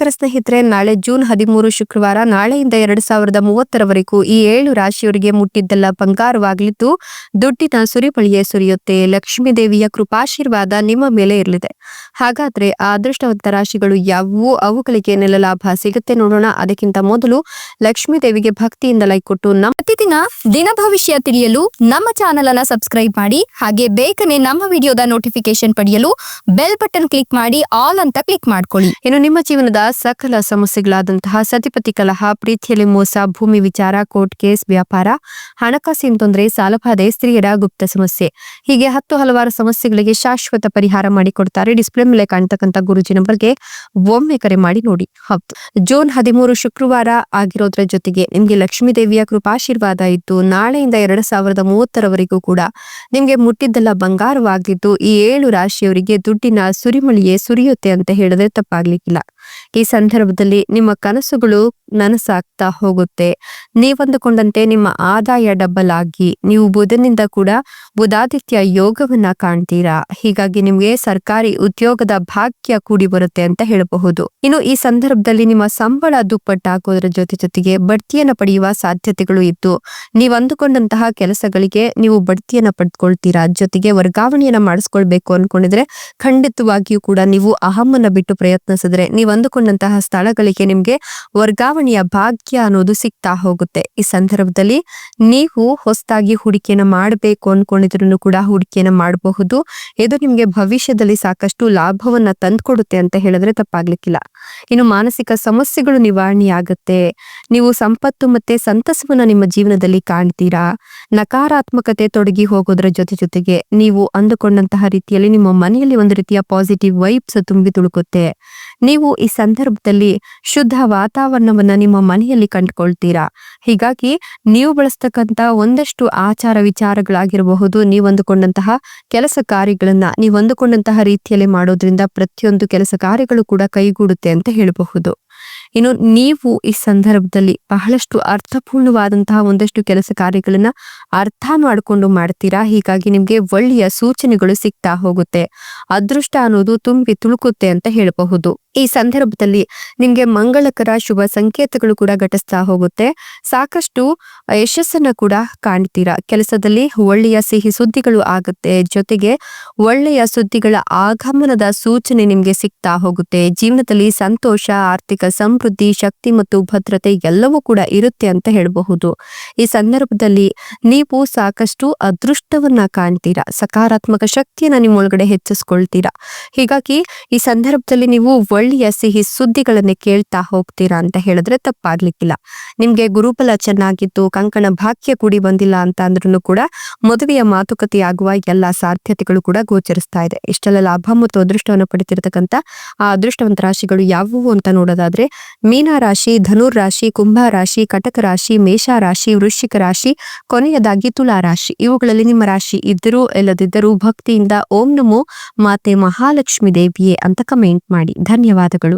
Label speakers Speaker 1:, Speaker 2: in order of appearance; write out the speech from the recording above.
Speaker 1: ನಮಸ್ಕಾರ ಸ್ನೇಹಿತರೆ, ನಾಳೆ ಜೂನ್ ಹದಿಮೂರು ಶುಕ್ರವಾರ, ನಾಳೆಯಿಂದ ಎರಡು ಸಾವಿರದ ಮೂವತ್ತರವರೆಗೂ ಈ ಏಳು ರಾಶಿಯವರಿಗೆ ಮುಟ್ಟಿದ್ದೆಲ್ಲ ಬಂಗಾರವಾಗಲಿದ್ದು, ದುಡ್ಡಿನ ಸುರಿಪಳಿಯೇ ಸುರಿಯುತ್ತೆ. ಲಕ್ಷ್ಮೀ ದೇವಿಯ ಕೃಪಾಶೀರ್ವಾದ ನಿಮ್ಮ ಮೇಲೆ ಇರಲಿದೆ. ಹಾಗಾದ್ರೆ ಅದೃಷ್ಟವಂತ ರಾಶಿಗಳು ಯಾವುವು? ಅವುಗಳಿಗೆ ನೆಲ ಲಾಭ ಸಿಗುತ್ತೆ ನೋಡೋಣ. ಅದಕ್ಕಿಂತ ಮೊದಲು ಲಕ್ಷ್ಮೀ ದೇವಿಗೆ ಭಕ್ತಿಯಿಂದ ಲೈಕ್ ಕೊಟ್ಟು ನಮ್ಮ
Speaker 2: ಪ್ರತಿದಿನ ದಿನ ಭವಿಷ್ಯ ತಿಳಿಯಲು ನಮ್ಮ ಚಾನೆಲ್ ಅನ್ನ ಸಬ್ಸ್ಕ್ರೈಬ್ ಮಾಡಿ, ಹಾಗೆ ಬೇಗನೆ ನಮ್ಮ ವಿಡಿಯೋದ ನೋಟಿಫಿಕೇಶನ್ ಪಡೆಯಲು ಬೆಲ್ ಬಟನ್ ಕ್ಲಿಕ್ ಮಾಡಿ, ಆಲ್ ಅಂತ ಕ್ಲಿಕ್ ಮಾಡ್ಕೊಳ್ಳಿ.
Speaker 1: ಇನ್ನು ನಿಮ್ಮ ಜೀವನದ ಸಕಲ ಸಮಸ್ಯೆಗಳಾದಂತಹ ಸತಿಪತಿ ಕಲಹ, ಪ್ರೀತಿಯಲ್ಲಿ ಮೋಸ, ಭೂಮಿ ವಿಚಾರ, ಕೋರ್ಟ್ ಕೇಸ್, ವ್ಯಾಪಾರ ಹಣಕಾಸಿನ ತೊಂದರೆ ಸಾಲಬಾಧೆ ಸ್ತ್ರೀಯರ ಗುಪ್ತ ಸಮಸ್ಯೆ. ಹೀಗೆ ಹತ್ತು ಹಲವಾರು ಸಮಸ್ಯೆಗಳಿಗೆ ಶಾಶ್ವತ ಪರಿಹಾರ ಮಾಡಿಕೊಡ್ತಾರೆ. ಡಿಸ್ಪ್ಲೇ ಮೇಲೆ ಕಾಣ್ತಕ್ಕಂಥ ಗುರುಜಿ ನಂಬರ್ಗೆ ಒಮ್ಮೆ ಕರೆ ಮಾಡಿ ನೋಡಿ. ಹೌದು. ಜೂನ್ ಹದಿಮೂರು ಶುಕ್ರವಾರ ಆಗಿರೋದ್ರ ಜೊತೆಗೆ ನಿಮ್ಗೆ ಲಕ್ಷ್ಮೀ ದೇವಿಯ ಕೃಪಾಶೀರ್ವಾದ ಇದ್ದು, ನಾಳೆಯಿಂದ ಎರಡ್ ಸಾವಿರದ ಮೂವತ್ತರವರೆಗೂ ಕೂಡ ನಿಮ್ಗೆ ಮುಟ್ಟಿದ್ದೆಲ್ಲ ಬಂಗಾರವಾಗಿದ್ದು, ಈ ಏಳು ರಾಶಿಯವರಿಗೆ ದುಡ್ಡಿನ ಸುರಿಮಳಿಯೇ ಸುರಿಯುತ್ತೆ ಅಂತ ಹೇಳಿದ್ರೆ ತಪ್ಪಾಗ್ಲಿಕ್ಕಿಲ್ಲ. ಈ ಸಂದರ್ಭದಲ್ಲಿ ನಿಮ್ಮ ಕನಸುಗಳು ನನಸಾಗ್ತಾ ಹೋಗುತ್ತೆ. ನೀವಂದುಕೊಂಡಂತೆ ನಿಮ್ಮ ಆದಾಯ ಡಬಲ್ ಆಗಿ ನೀವು ಬುಧನಿಂದ ಕೂಡ ಬುಧಾದಿತ್ಯ ಯೋಗವನ್ನ ಕಾಣ್ತೀರಾ? ಹೀಗಾಗಿ ನಿಮ್ಗೆ ಸರ್ಕಾರಿ ಉದ್ಯೋಗದ ಭಾಗ್ಯ ಕೂಡಿ ಬರುತ್ತೆ ಅಂತ ಹೇಳಬಹುದು. ಇನ್ನು ಈ ಸಂದರ್ಭದಲ್ಲಿ ನಿಮ್ಮ ಸಂಬಳ ದುಪ್ಪಟ್ಟಾಗೋದ್ರ ಜೊತೆ ಜೊತೆಗೆ ಬಡ್ತಿಯನ್ನ ಪಡೆಯುವ ಸಾಧ್ಯತೆಗಳು ಇದ್ದು ನೀವು ಅಂದುಕೊಂಡಂತಹ ಕೆಲಸಗಳಿಗೆ ನೀವು ಬಡ್ತಿಯನ್ನ ಪಡ್ಕೊಳ್ತೀರಾ? ಜೊತೆಗೆ ವರ್ಗಾವಣೆಯನ್ನ ಮಾಡಿಸ್ಕೊಳ್ಬೇಕು ಅನ್ಕೊಂಡಿದ್ರೆ ಖಂಡಿತವಾಗಿಯೂ ಕೂಡ ನೀವು ಅಹಮ್ಮನ್ನ ಬಿಟ್ಟು ಪ್ರಯತ್ನಿಸಿದ್ರೆ ನೀವು ಅಂದುಕೊಂಡಂತಹ ಸ್ಥಳಗಳಿಗೆ ನಿಮ್ಗೆ ವರ್ಗಾವಣೆಯ ಭಾಗ್ಯ ಅನ್ನೋದು ಸಿಗ್ತಾ ಹೋಗುತ್ತೆ. ಈ ಸಂದರ್ಭದಲ್ಲಿ ನೀವು ಹೊಸದಾಗಿ ಹೂಡಿಕೆಯನ್ನು ಮಾಡಬೇಕು ಅನ್ಕೊಂಡಿದ್ರು ಕೂಡ ಹೂಡಿಕೆಯನ್ನು ಮಾಡಬಹುದು. ಇದು ನಿಮಗೆ ಭವಿಷ್ಯದಲ್ಲಿ ಸಾಕಷ್ಟು ಲಾಭವನ್ನ ತಂದ್ಕೊಡುತ್ತೆ ಅಂತ ಹೇಳಿದ್ರೆ ತಪ್ಪಾಗ್ಲಿಕ್ಕಿಲ್ಲ. ಇನ್ನು ಮಾನಸಿಕ ಸಮಸ್ಯೆಗಳು ನಿವಾರಣೆಯಾಗುತ್ತೆ. ನೀವು ಸಂಪತ್ತು ಮತ್ತೆ ಸಂತಸವನ್ನ ನಿಮ್ಮ ಜೀವನದಲ್ಲಿ ಕಾಣ್ತೀರಾ? ನಕಾರಾತ್ಮಕತೆ ತೊಡಗಿ ಹೋಗೋದ್ರ ಜೊತೆ ಜೊತೆಗೆ ನೀವು ಅಂದುಕೊಂಡಂತಹ ರೀತಿಯಲ್ಲಿ ನಿಮ್ಮ ಮನೆಯಲ್ಲಿ ಒಂದು ರೀತಿಯ ಪಾಸಿಟಿವ್ ವೈಬ್ಸ್ ತುಂಬಿ ತುಳುಕುತ್ತೆ ನೀವು ಈ ಸಂದರ್ಭದಲ್ಲಿ ಶುದ್ಧ ವಾತಾವರಣವನ್ನ ನಿಮ್ಮ ಮನೆಯಲ್ಲಿ ಕಂಡುಕೊಳ್ತೀರಾ? ಹೀಗಾಗಿ ನೀವು ಬಳಸ್ತಕ್ಕಂತ ಒಂದಷ್ಟು ಆಚಾರ ವಿಚಾರಗಳಾಗಿರಬಹುದು. ನೀವು ಅಂದುಕೊಂಡಂತಹ ಕೆಲಸ ಕಾರ್ಯಗಳನ್ನ, ನೀವು ಅಂದುಕೊಂಡಂತಹ ರೀತಿಯಲ್ಲಿ ಮಾಡೋದ್ರಿಂದ ಪ್ರತಿಯೊಂದು ಕೆಲಸ ಕಾರ್ಯಗಳು ಕೂಡ ಕೈಗೂಡುತ್ತೆ ಅಂತ ಹೇಳಬಹುದು. ಇನ್ನು ನೀವು ಈ ಸಂದರ್ಭದಲ್ಲಿ ಬಹಳಷ್ಟು ಅರ್ಥಪೂರ್ಣವಾದಂತಹ ಒಂದಷ್ಟು ಕೆಲಸ ಕಾರ್ಯಗಳನ್ನ ಅರ್ಥ ಮಾಡಿಕೊಂಡು ಮಾಡ್ತೀರಾ? ಹೀಗಾಗಿ ನಿಮ್ಗೆ ಒಳ್ಳೆಯ ಸೂಚನೆಗಳು ಸಿಗ್ತಾ ಹೋಗುತ್ತೆ. ಅದೃಷ್ಟ ಅನ್ನೋದು ತುಂಬಿ ತುಳುಕುತ್ತೆ ಅಂತ ಹೇಳಬಹುದು. ಈ ಸಂದರ್ಭದಲ್ಲಿ ನಿಮ್ಗೆ ಮಂಗಳಕರ ಶುಭ ಸಂಕೇತಗಳು ಕೂಡ ಘಟಿಸ್ತಾ ಹೋಗುತ್ತೆ. ಸಾಕಷ್ಟು ಯಶಸ್ಸನ್ನ ಕೂಡ ಕಾಣ್ತೀರಾ? ಕೆಲಸದಲ್ಲಿ ಒಳ್ಳೆಯ ಸಿಹಿ ಸುದ್ದಿಗಳು ಆಗುತ್ತೆ. ಜೊತೆಗೆ ಒಳ್ಳೆಯ ಸುದ್ದಿಗಳ ಆಗಮನದ ಸೂಚನೆ ನಿಮ್ಗೆ ಸಿಗ್ತಾ ಹೋಗುತ್ತೆ. ಜೀವನದಲ್ಲಿ ಸಂತೋಷ, ಆರ್ಥಿಕ ಸಮೃದ್ಧಿ, ಶಕ್ತಿ ಮತ್ತು ಭದ್ರತೆ ಎಲ್ಲವೂ ಕೂಡ ಇರುತ್ತೆ ಅಂತ ಹೇಳಬಹುದು. ಈ ಸಂದರ್ಭದಲ್ಲಿ ನೀವು ಸಾಕಷ್ಟು ಅದೃಷ್ಟವನ್ನ ಕಾಣ್ತೀರಾ? ಸಕಾರಾತ್ಮಕ ಶಕ್ತಿಯನ್ನ ನಿಮ್ಮೊಳಗಡೆ ಹೆಚ್ಚಿಸ್ಕೊಳ್ತೀರಾ? ಹೀಗಾಗಿ ಈ ಸಂದರ್ಭದಲ್ಲಿ ನೀವು ಒಳ್ಳೆಯ ಸಿಹಿ ಸುದ್ದಿಗಳನ್ನು ಕೇಳ್ತಾ ಹೋಗ್ತೀರಾ ಅಂತ ಹೇಳಿದ್ರೆ ತಪ್ಪಾಗ್ಲಿಕ್ಕಿಲ್ಲ. ನಿಮ್ಗೆ ಗುರುಬಲ ಚೆನ್ನಾಗಿತ್ತು, ಕಂಕಣ ಭಾಗ್ಯ ಕೂಡಿ ಬಂದಿಲ್ಲ ಅಂತ ಅಂದ್ರೂ ಕೂಡ ಮದುವೆಯ ಮಾತುಕತೆ ಆಗುವ ಎಲ್ಲ ಸಾಧ್ಯತೆಗಳು ಕೂಡ ಗೋಚರಿಸ್ತಾ ಇದೆ. ಇಷ್ಟೆಲ್ಲ ಲಾಭ ಮತ್ತು ಅದೃಷ್ಟವನ್ನು ಪಡಿತಿರ್ತಕ್ಕಂಥ ಆ ಅದೃಷ್ಟವಂತ ರಾಶಿಗಳು ಯಾವುವು ಅಂತ ನೋಡೋದಾದ್ರೆ, ಮೀನ ರಾಶಿ, ಧನುರ್ ರಾಶಿ, ಕುಂಭ ರಾಶಿ, ಕಟಕ ರಾಶಿ, ಮೇಷ ರಾಶಿ, ವೃಶ್ಚಿಕ ರಾಶಿ, ಕೊನೆಯದಾಗಿ ತುಲಾ ರಾಶಿ. ಇವುಗಳಲ್ಲಿ ನಿಮ್ಮ ರಾಶಿ ಇದ್ದರೂ ಇಲ್ಲದಿದ್ದರೂ ಭಕ್ತಿಯಿಂದ ಓಂ ನಮೋ ಮಾತೆ ಮಹಾಲಕ್ಷ್ಮಿ ದೇವಿಯೇ ಅಂತ ಕಮೆಂಟ್ ಮಾಡಿ. ಧನ್ಯವಾದಗಳು.